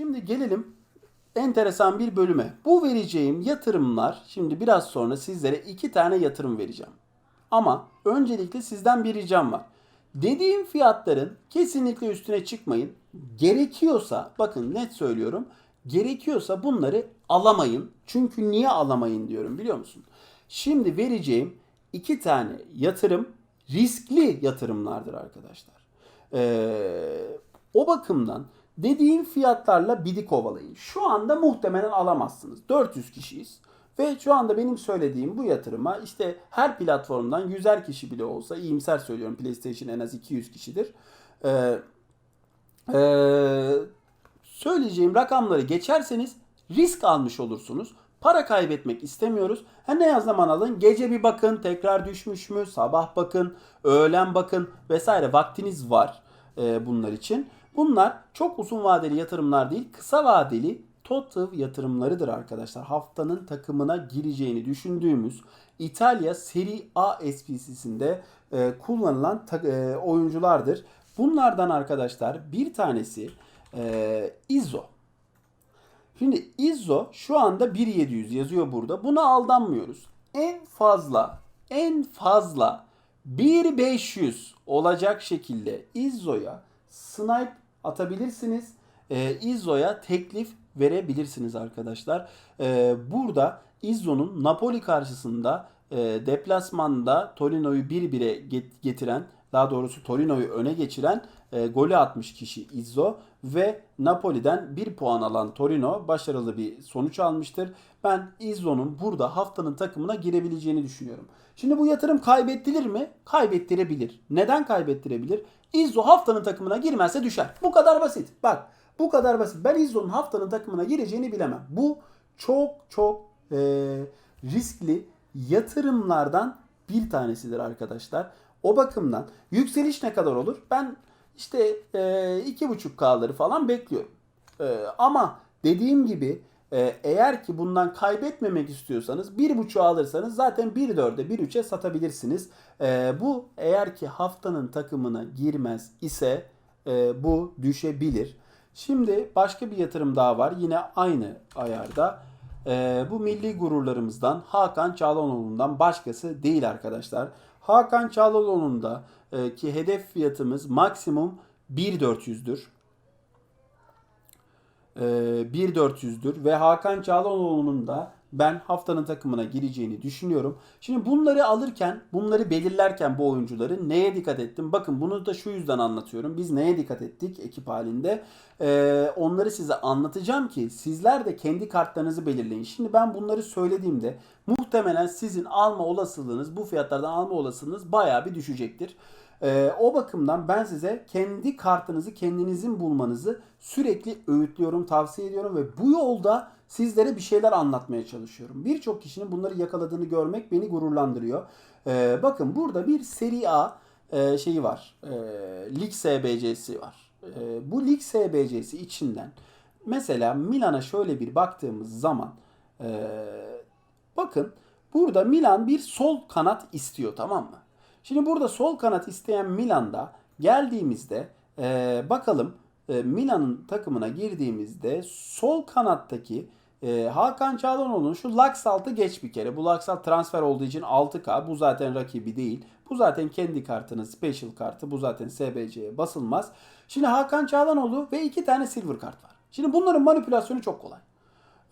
Şimdi gelelim enteresan bir bölüme. Bu vereceğim yatırımlar şimdi biraz sonra sizlere iki tane yatırım vereceğim. Ama öncelikle sizden bir ricam var. Dediğim fiyatların kesinlikle üstüne çıkmayın. Gerekiyorsa bakın net söylüyorum. Gerekiyorsa bunları alamayın. Çünkü niye alamayın diyorum biliyor musun? Şimdi vereceğim iki tane yatırım riskli yatırımlardır arkadaşlar. Ee, o bakımdan dediğim fiyatlarla bidik kovalayın. Şu anda muhtemelen alamazsınız. 400 kişiyiz. Ve şu anda benim söylediğim bu yatırıma işte her platformdan 100'er kişi bile olsa iyimser söylüyorum PlayStation en az 200 kişidir. Ee, ee, söyleyeceğim rakamları geçerseniz risk almış olursunuz. Para kaybetmek istemiyoruz. Ha ne zaman alın? Gece bir bakın, tekrar düşmüş mü? Sabah bakın, öğlen bakın vesaire. Vaktiniz var e, bunlar için. Bunlar çok uzun vadeli yatırımlar değil, kısa vadeli TOTV yatırımlarıdır arkadaşlar. Haftanın takımına gireceğini düşündüğümüz İtalya Serie A SPC'sinde e, kullanılan ta- e, oyunculardır. Bunlardan arkadaşlar bir tanesi e, Izzo. Şimdi Izzo şu anda 1700 yazıyor burada. Buna aldanmıyoruz. En fazla en fazla 1500 olacak şekilde Izzo'ya snipe atabilirsiniz. Ee, Izzo'ya teklif verebilirsiniz arkadaşlar. Ee, burada Izzo'nun Napoli karşısında e, deplasmanda Torino'yu 1-1'e get- getiren daha doğrusu Torino'yu öne geçiren e, golü atmış kişi Izzo ve Napoli'den 1 puan alan Torino başarılı bir sonuç almıştır. Ben Izzo'nun burada haftanın takımına girebileceğini düşünüyorum. Şimdi bu yatırım kaybettirir mi? Kaybettirebilir. Neden kaybettirebilir? Izzo haftanın takımına girmezse düşer. Bu kadar basit. Bak bu kadar basit. Ben Izzo'nun haftanın takımına gireceğini bilemem. Bu çok çok e, riskli yatırımlardan bir tanesidir arkadaşlar. O bakımdan yükseliş ne kadar olur? Ben işte e, iki buçuk K'ları falan bekliyorum. E, ama dediğim gibi e, eğer ki bundan kaybetmemek istiyorsanız bir buçuğu alırsanız zaten 1.4'e 1.3'e satabilirsiniz. E, bu eğer ki haftanın takımına girmez ise e, bu düşebilir. Şimdi başka bir yatırım daha var. Yine aynı ayarda. E, bu milli gururlarımızdan Hakan Çağlanoğlu'ndan başkası değil arkadaşlar. Hakan Çağlanoğlu'nun da e, ki hedef fiyatımız maksimum 1.400'dür. E, 1.400'dür ve Hakan Çağlanoğlu'nun da ben haftanın takımına gireceğini düşünüyorum. Şimdi bunları alırken, bunları belirlerken bu oyuncuları neye dikkat ettim? Bakın bunu da şu yüzden anlatıyorum. Biz neye dikkat ettik ekip halinde? Ee, onları size anlatacağım ki sizler de kendi kartlarınızı belirleyin. Şimdi ben bunları söylediğimde muhtemelen sizin alma olasılığınız, bu fiyatlardan alma olasılığınız bayağı bir düşecektir. Ee, o bakımdan ben size kendi kartınızı kendinizin bulmanızı sürekli öğütlüyorum, tavsiye ediyorum ve bu yolda sizlere bir şeyler anlatmaya çalışıyorum. Birçok kişinin bunları yakaladığını görmek beni gururlandırıyor. Ee, bakın burada bir Serie A e, şeyi var. E, Lig SBC'si var. E, bu Lig SBC'si içinden mesela Milan'a şöyle bir baktığımız zaman e, bakın burada Milan bir sol kanat istiyor tamam mı? Şimdi burada sol kanat isteyen Milan'da geldiğimizde e, bakalım e, Milan'ın takımına girdiğimizde sol kanattaki e, Hakan Çağlanoğlu'nun şu Laksalt'ı geç bir kere. Bu Laksalt transfer olduğu için 6K. Bu zaten rakibi değil. Bu zaten kendi kartının special kartı. Bu zaten SBC'ye basılmaz. Şimdi Hakan Çağlanoğlu ve iki tane silver kart var. Şimdi bunların manipülasyonu çok kolay.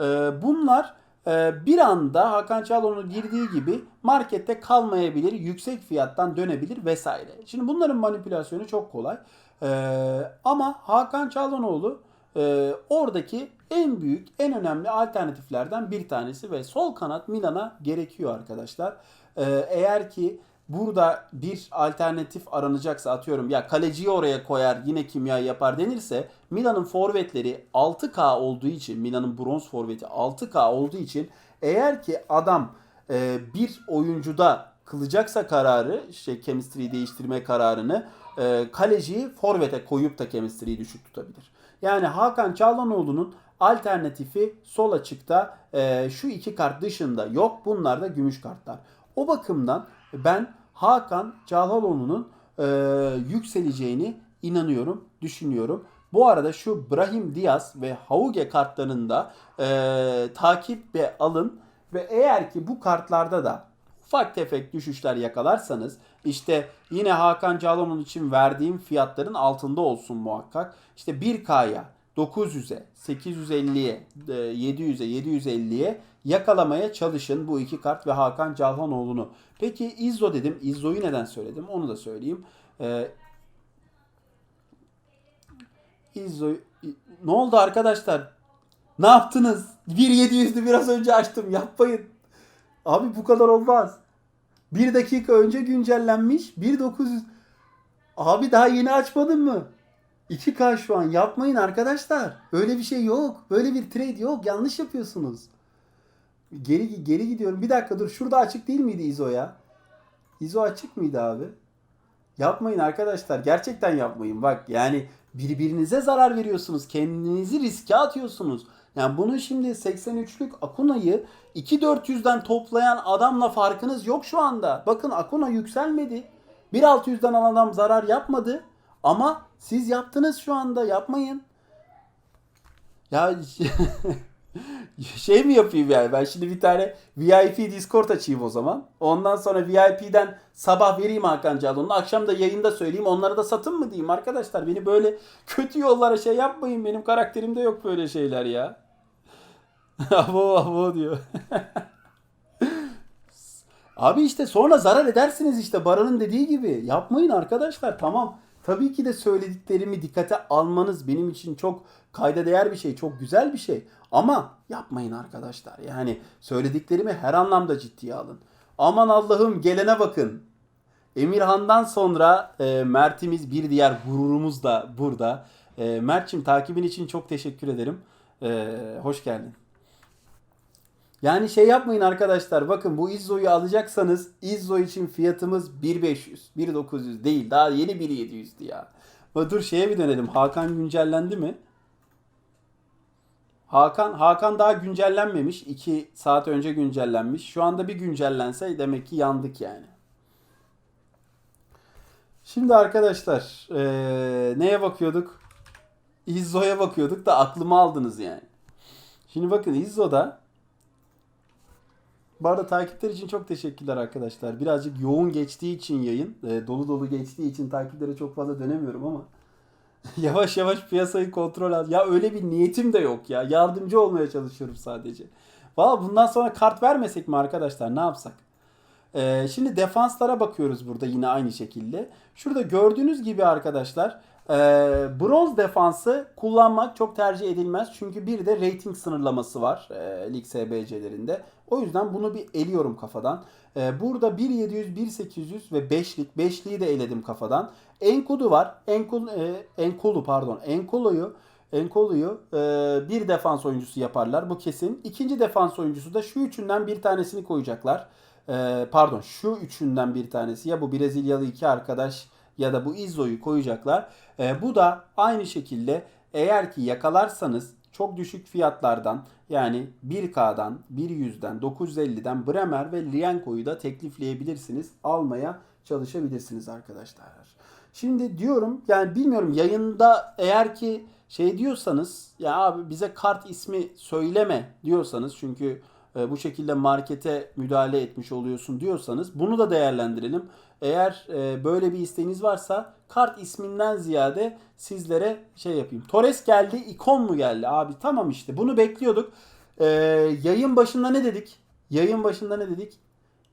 Ee, bunlar e, bir anda Hakan Çağlanoğlu girdiği gibi markette kalmayabilir, yüksek fiyattan dönebilir vesaire. Şimdi bunların manipülasyonu çok kolay. Ee, ama Hakan Çağlanoğlu e, oradaki en büyük, en önemli alternatiflerden bir tanesi ve sol kanat Milan'a gerekiyor arkadaşlar. Ee, eğer ki burada bir alternatif aranacaksa atıyorum ya kaleciyi oraya koyar yine kimya yapar denirse Milan'ın forvetleri 6K olduğu için Milan'ın bronz forveti 6K olduğu için eğer ki adam e, bir oyuncuda kılacaksa kararı şey chemistry'yi değiştirme kararını e, kaleciyi forvete koyup da chemistry'yi düşük tutabilir. Yani Hakan Çağlanoğlu'nun alternatifi sol açıkta e, şu iki kart dışında yok. Bunlar da gümüş kartlar. O bakımdan ben Hakan Çağlanoğlu'nun e, yükseleceğini inanıyorum, düşünüyorum. Bu arada şu Brahim Diaz ve Hauge kartlarında e, takip ve alın ve eğer ki bu kartlarda da ufak tefek düşüşler yakalarsanız işte yine Hakan Çalhanoğlu için verdiğim fiyatların altında olsun muhakkak. İşte 1K'ya 900'e, 850'ye, e, 700'e, 750'ye yakalamaya çalışın bu iki kart ve Hakan Calhanoğlu'nu. Peki İzzo dedim. İzzo'yu neden söyledim? Onu da söyleyeyim. Ee, İzzo ne oldu arkadaşlar? Ne yaptınız? 1.700'lü biraz önce açtım. Yapmayın. Abi bu kadar olmaz. Bir dakika önce güncellenmiş. 1.900 Abi daha yeni açmadın mı? 2K şu an yapmayın arkadaşlar. Öyle bir şey yok. Böyle bir trade yok. Yanlış yapıyorsunuz. Geri geri gidiyorum. Bir dakika dur. Şurada açık değil miydi ISO ya? ISO açık mıydı abi? Yapmayın arkadaşlar. Gerçekten yapmayın. Bak yani birbirinize zarar veriyorsunuz. Kendinizi riske atıyorsunuz. Yani bunu şimdi 83'lük Akuna'yı 2400'den toplayan adamla farkınız yok şu anda. Bakın Akuna yükselmedi. 1600'den alan adam zarar yapmadı. Ama siz yaptınız şu anda. Yapmayın. Ya şey mi yapayım yani ben şimdi bir tane VIP Discord açayım o zaman. Ondan sonra VIP'den sabah vereyim Hakan Calon'un. Akşam da yayında söyleyeyim. Onlara da satın mı diyeyim arkadaşlar. Beni böyle kötü yollara şey yapmayın. Benim karakterimde yok böyle şeyler ya. abo abo diyor. Abi işte sonra zarar edersiniz işte Baran'ın dediği gibi. Yapmayın arkadaşlar tamam. Tabii ki de söylediklerimi dikkate almanız benim için çok kayda değer bir şey, çok güzel bir şey. Ama yapmayın arkadaşlar. Yani söylediklerimi her anlamda ciddiye alın. Aman Allah'ım gelene bakın. Emirhan'dan sonra e, Mert'imiz bir diğer gururumuz da burada. E, Mert'cim takibin için çok teşekkür ederim. E, hoş geldin. Yani şey yapmayın arkadaşlar. Bakın bu Izzo'yu alacaksanız Izzo için fiyatımız 1500, 1900 değil. Daha yeni 1700'dü ya. Ama dur şeye bir dönelim. Hakan güncellendi mi? Hakan Hakan daha güncellenmemiş. 2 saat önce güncellenmiş. Şu anda bir güncellense demek ki yandık yani. Şimdi arkadaşlar ee, neye bakıyorduk? Izzo'ya bakıyorduk da aklıma aldınız yani. Şimdi bakın Izzo'da bu arada takipler için çok teşekkürler arkadaşlar. Birazcık yoğun geçtiği için yayın, e, dolu dolu geçtiği için takiplere çok fazla dönemiyorum ama yavaş yavaş piyasayı kontrol al. Ya öyle bir niyetim de yok ya. Yardımcı olmaya çalışıyorum sadece. Valla bundan sonra kart vermesek mi arkadaşlar? Ne yapsak? Ee, şimdi defanslara bakıyoruz burada yine aynı şekilde. Şurada gördüğünüz gibi arkadaşlar e, bronz defansı kullanmak çok tercih edilmez. Çünkü bir de rating sınırlaması var e, lig SBC'lerinde. O yüzden bunu bir eliyorum kafadan. E, burada 1.700, 1.800 ve 5'lik. 5'liği de eledim kafadan. Enkudu var. Enkul, e, Enkulu pardon. Enkulu'yu Enkolu'yu e, bir defans oyuncusu yaparlar. Bu kesin. İkinci defans oyuncusu da şu üçünden bir tanesini koyacaklar. E, pardon şu üçünden bir tanesi. Ya bu Brezilyalı iki arkadaş ya da bu Izzo'yu koyacaklar. E, bu da aynı şekilde eğer ki yakalarsanız çok düşük fiyatlardan yani 1K'dan, 100'den, 950'den Bremer ve Lienko'yu da teklifleyebilirsiniz. Almaya çalışabilirsiniz arkadaşlar. Şimdi diyorum yani bilmiyorum yayında eğer ki şey diyorsanız ya abi bize kart ismi söyleme diyorsanız çünkü e, bu şekilde markete müdahale etmiş oluyorsun diyorsanız bunu da değerlendirelim. Eğer e, böyle bir isteğiniz varsa kart isminden ziyade sizlere şey yapayım. Torres geldi, ikon mu geldi? Abi tamam işte bunu bekliyorduk. E, yayın başında ne dedik? Yayın başında ne dedik?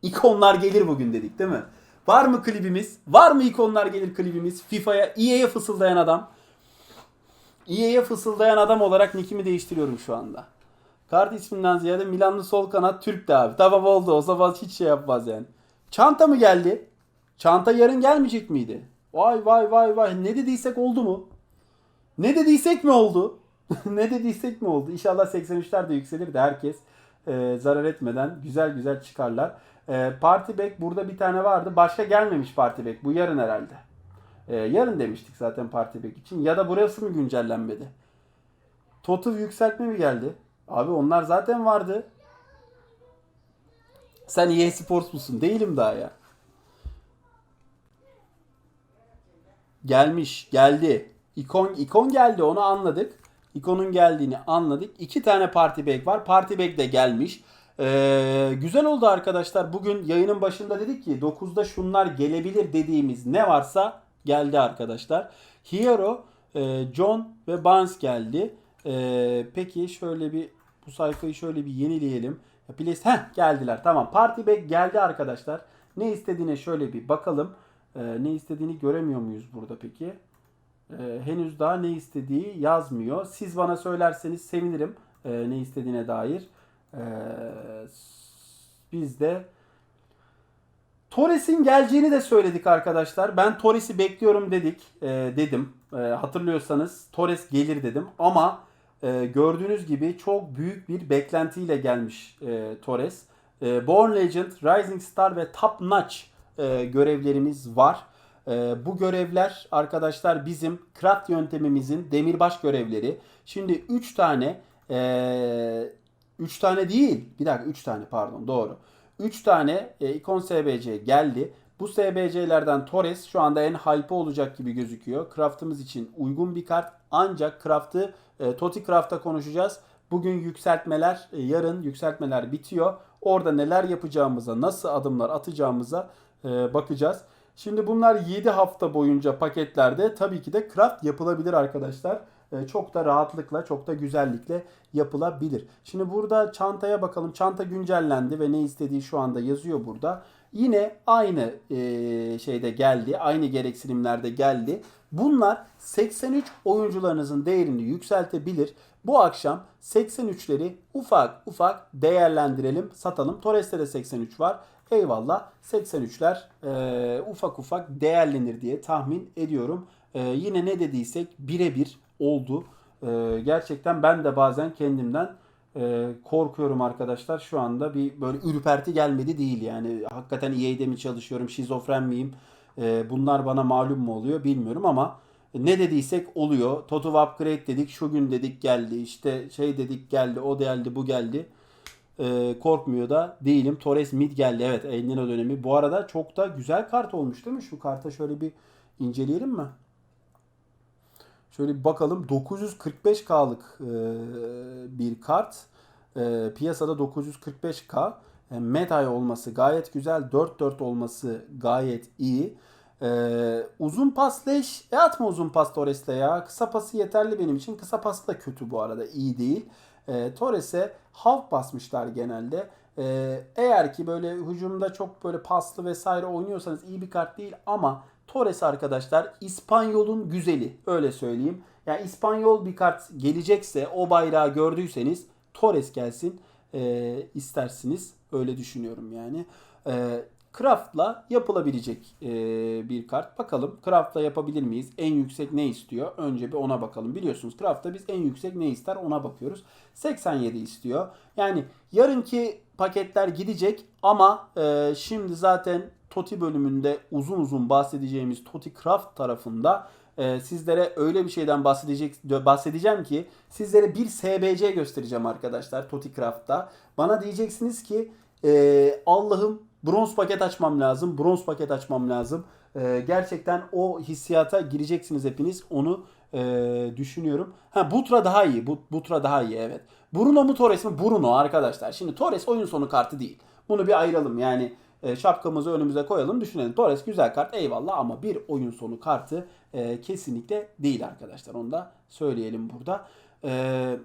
İkonlar gelir bugün dedik değil mi? Var mı klibimiz? Var mı ikonlar gelir klibimiz? FIFA'ya, EA'ye fısıldayan adam. EA'ye fısıldayan adam olarak nickimi değiştiriyorum şu anda. Kart isminden ziyade Milanlı sol kanat Türk de abi. Tamam oldu o zaman hiç şey yapmaz yani. Çanta mı geldi? Çanta yarın gelmeyecek miydi? Vay vay vay vay ne dediysek oldu mu? Ne dediysek mi oldu? ne dediysek mi oldu? İnşallah 83'ler de yükselir de herkes e, zarar etmeden güzel güzel çıkarlar. E, Party Back burada bir tane vardı. Başka gelmemiş Party Back. Bu yarın herhalde. E, yarın demiştik zaten Party Back için. Ya da burası mı güncellenmedi? Total yükseltme mi geldi? Abi onlar zaten vardı. Sen EA Sports musun? Değilim daha ya. Gelmiş, geldi. İkon, ikon geldi onu anladık. İkonun geldiğini anladık. İki tane party bag var. Party bag de gelmiş. Ee, güzel oldu arkadaşlar. Bugün yayının başında dedik ki 9'da şunlar gelebilir dediğimiz ne varsa geldi arkadaşlar. Hero, e, John ve Barnes geldi. Ee, peki şöyle bir bu sayfayı şöyle bir yenileyelim. Place, heh, geldiler. Tamam. Party bag geldi arkadaşlar. Ne istediğine şöyle bir bakalım. Ee, ne istediğini göremiyor muyuz burada peki? Ee, henüz daha ne istediği yazmıyor. Siz bana söylerseniz sevinirim ee, ne istediğine dair. Ee, biz de Torres'in geleceğini de söyledik arkadaşlar. Ben Torres'i bekliyorum dedik, e, dedim. E, hatırlıyorsanız Torres gelir dedim. Ama e, gördüğünüz gibi çok büyük bir beklentiyle gelmiş e, Torres. E, Born Legend, Rising Star ve Top Notch e, görevlerimiz var. E, bu görevler arkadaşlar bizim craft yöntemimizin demirbaş görevleri. Şimdi 3 tane e, 3 tane değil. Bir dakika 3 tane pardon doğru. 3 tane e, ikon SBC geldi. Bu SBC'lerden Torres şu anda en hype olacak gibi gözüküyor. Craft'ımız için uygun bir kart. Ancak Craft'ı e, Toti Craft'ta konuşacağız. Bugün yükseltmeler, e, yarın yükseltmeler bitiyor. Orada neler yapacağımıza, nasıl adımlar atacağımıza bakacağız. Şimdi bunlar 7 hafta boyunca paketlerde tabii ki de craft yapılabilir arkadaşlar. E, çok da rahatlıkla, çok da güzellikle yapılabilir. Şimdi burada çantaya bakalım. Çanta güncellendi ve ne istediği şu anda yazıyor burada. Yine aynı e, şeyde geldi. Aynı gereksinimlerde geldi. Bunlar 83 oyuncularınızın değerini yükseltebilir. Bu akşam 83'leri ufak ufak değerlendirelim, satalım. Torres'te de 83 var. Eyvallah 83'ler e, ufak ufak değerlenir diye tahmin ediyorum. E, yine ne dediysek birebir oldu. E, gerçekten ben de bazen kendimden e, korkuyorum arkadaşlar. Şu anda bir böyle ürperti gelmedi değil yani. Hakikaten EA'de mi çalışıyorum, şizofren miyim? E, bunlar bana malum mu oluyor bilmiyorum ama ne dediysek oluyor. Totu upgrade dedik, şu gün dedik geldi. İşte şey dedik geldi, o geldi, bu geldi. E, korkmuyor da değilim. Torres mid geldi. Evet, Elnino dönemi. Bu arada çok da güzel kart olmuş değil mi? Şu karta şöyle bir inceleyelim mi? Şöyle bir bakalım. 945K'lık e, bir kart. E, piyasada 945K. E, Metay olması gayet güzel. 4-4 olması gayet iyi. E, uzun pas leş. E atma uzun pas Torres'te ya. Kısa pası yeterli benim için. Kısa pası da kötü bu arada. iyi değil. E, Torres'e half basmışlar genelde. E, eğer ki böyle hücumda çok böyle paslı vesaire oynuyorsanız iyi bir kart değil ama Torres arkadaşlar İspanyol'un güzeli öyle söyleyeyim. Yani İspanyol bir kart gelecekse o bayrağı gördüyseniz Torres gelsin e, istersiniz. Öyle düşünüyorum yani. E, Craft'la yapılabilecek e, bir kart. Bakalım Craft'la yapabilir miyiz? En yüksek ne istiyor? Önce bir ona bakalım. Biliyorsunuz Craft'ta biz en yüksek ne ister ona bakıyoruz. 87 istiyor. Yani yarınki paketler gidecek ama e, şimdi zaten Toti bölümünde uzun uzun bahsedeceğimiz Toti Craft tarafında e, sizlere öyle bir şeyden bahsedecek bahsedeceğim ki sizlere bir SBC göstereceğim arkadaşlar Toti Craft'ta. Bana diyeceksiniz ki e, Allah'ım bronz paket açmam lazım, bronz paket açmam lazım. E, gerçekten o hissiyata gireceksiniz hepiniz. Onu e, düşünüyorum. Ha Butra daha iyi. Bu, Butra daha iyi evet. Bruno mu Torres mi? Bruno arkadaşlar. Şimdi Torres oyun sonu kartı değil. Bunu bir ayıralım yani e, şapkamızı önümüze koyalım düşünelim. Torres güzel kart eyvallah ama bir oyun sonu kartı e, kesinlikle değil arkadaşlar. Onu da söyleyelim burada. E,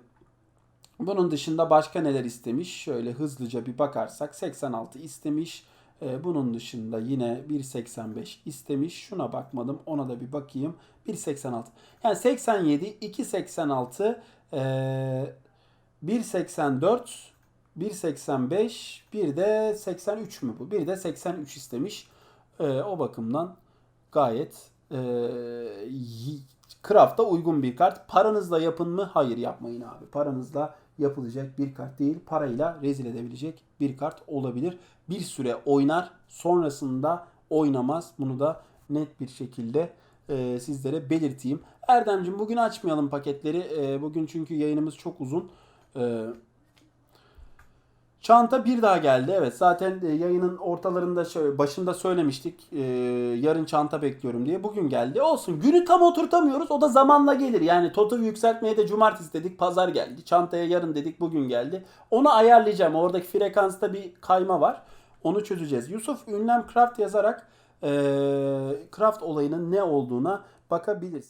bunun dışında başka neler istemiş? Şöyle hızlıca bir bakarsak 86 istemiş. E, bunun dışında yine 1.85 istemiş. Şuna bakmadım. Ona da bir bakayım. 1.86. Yani 87, 2.86, e, 1.84 1.85 bir de 83 mü bu? Bir de 83 istemiş. Ee, o bakımdan gayet e, Craft'a uygun bir kart. Paranızla yapın mı? Hayır yapmayın abi. Paranızla yapılacak bir kart değil. Parayla rezil edebilecek bir kart olabilir. Bir süre oynar. Sonrasında oynamaz. Bunu da net bir şekilde e, sizlere belirteyim. Erdemcim bugün açmayalım paketleri. E, bugün çünkü yayınımız çok uzun. E, Çanta bir daha geldi. Evet zaten e, yayının ortalarında şöyle başında söylemiştik. e, yarın çanta bekliyorum diye. Bugün geldi. Olsun. Günü tam oturtamıyoruz. O da zamanla gelir. Yani total yükseltmeye de cumartesi dedik. Pazar geldi. Çantaya yarın dedik. Bugün geldi. Onu ayarlayacağım. Oradaki frekansta bir kayma var. Onu çözeceğiz. Yusuf ünlem craft yazarak e, craft olayının ne olduğuna bakabilirsin.